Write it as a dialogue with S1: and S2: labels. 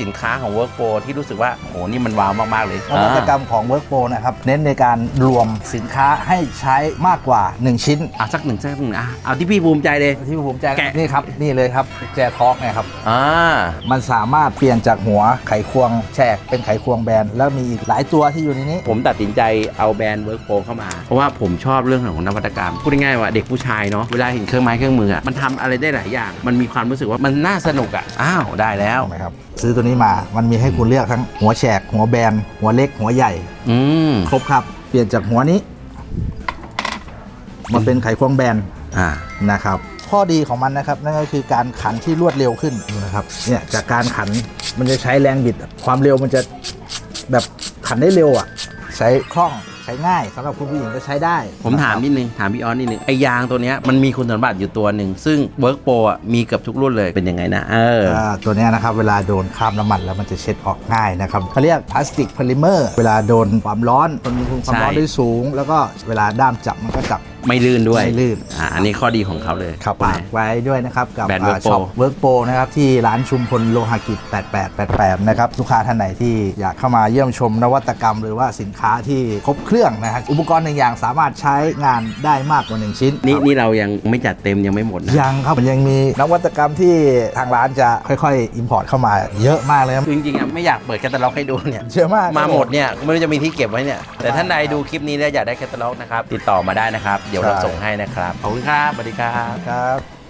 S1: สินค้าของ Work Pro ที่รู้สึกว่าโหนี่มันว้าวมาก ๆ เลย
S2: นวัตกรรมของ Workpro นะครับ เน้นในการรวมสินค้าให้ใช้มากกว่า 1 ชิ้น
S1: อะสักหนึ่งสักหนึ่งอะเอาที่พี่ภูมิใจเลย
S2: ที่ผมแจก
S1: แกะ
S2: นี่ครับนี่เลยครับแจทอกเนี่ยครับ
S1: อ่า
S2: มันสามารถเปลี่ยนจากหัวไขควงแฉกเป็นไขควงแบน แล้วมีอีกหลายตัวที่อยู่ในนี้
S1: ผมตัดสินใจเอาแบรนด์ Work Pro เข้ามา เพราะว่าผมชอบเรื่องของนวัตกรรม พูดง่ายๆว่าเด็กผู้ชายเนาะเวลาเห็นเครื่องไม้เครื่องมืออะมันทำอะไรได้หลายอย่าง มันมีความรู้สึกว่ามันน่าสนุกอะอ้าวได้แล้ว
S2: ถูกไหมครับซื้อตัวนี้มา มันมีให้คุณเลือกทั้งหัวแฉก หัวแบน หัวเล็ก หัวใหญ่
S1: อืม
S2: ครบครับ เปลี่ยนจากหัวนี้มันเป็นไขควงแบน
S1: อ่า
S2: นะครับ ข้อดีของมันนะครับ นั่นก็คือการขันที่รวดเร็วขึ้นนะครับ เนี่ยจากการขันมันจะใช้แรงบิด ความเร็วมันจะแบบขันได้เร็วอะ ใช้คล่อง ใช้ง่ายสำหรับคุณผู้หญิงก็ใช้ได้
S1: ผมถาม
S2: นะครับ
S1: นิดนึง ถามพี่ออนนิดนึง ไอยางตัวเนี้ยมันมีคุณสมบัติอยู่ตัวหนึ่ง ซึ่ง Work Pro อะมีเกือบทุกรุ่นเลยเป็นยังไงนะ เออ
S2: อ่าตัวเนี้ยนะครับ เวลาโดนคราบน้ำมันแล้วมันจะเช็ดออกง่ายนะครับเขาเรียกพลาสติกโพลิเมอร์เวลาโดนความร้อนทนความร้อน
S1: ใช่
S2: ได้สูง แล้วก็เวลาด้ามจับมันก็จับ
S1: ไม่ลื่นด้วย
S2: ไม่ลื่น
S1: อ่าอันนี้ข้อดีของเขาเลย
S2: ฝากไว้ด้วยนะครับ กับ
S1: แบรนด์ Work
S2: ช็อป
S1: Pro
S2: เวิร์กโปนะครับ ที่ร้านชุมพลโลหะกิจ 8888 นะครับ ลูกค้าท่านไหนที่อยากเข้ามาเยี่ยมชมนวัตกรรม หรือว่าสินค้าที่ครบเครื่องนะฮะอุปกรณ์หนึ่งอย่างสามารถใช้งานได้มากกว่า 1 ชิ้น
S1: นี่
S2: ครับ
S1: นี่เรายังไม่จัดเต็มยังไม่หมดนะ
S2: ยังครับมันยังมีนวัตกรรมที่ทางร้านจะค่อยๆ อิมพอร์ตเข้ามาเยอะมากเลยครับ
S1: คือจริงๆอะไม่อยากเปิดแคตตาล็อกให้ดูเนี่ย
S2: เยอะมาก
S1: มาหมดเนี่ยไม่รู้จะมีที่เก็บไว้เนี่ย แต่ท่านใดดูคลิปนี้แล้วอยากได้แคตตาล็อกนะครับ ติดต่อมาได้นะครับเดี๋ยวเรา
S2: ใช่
S1: ส่งให้นะครับขอบคุณครับสวัสดีครับ
S2: ครับ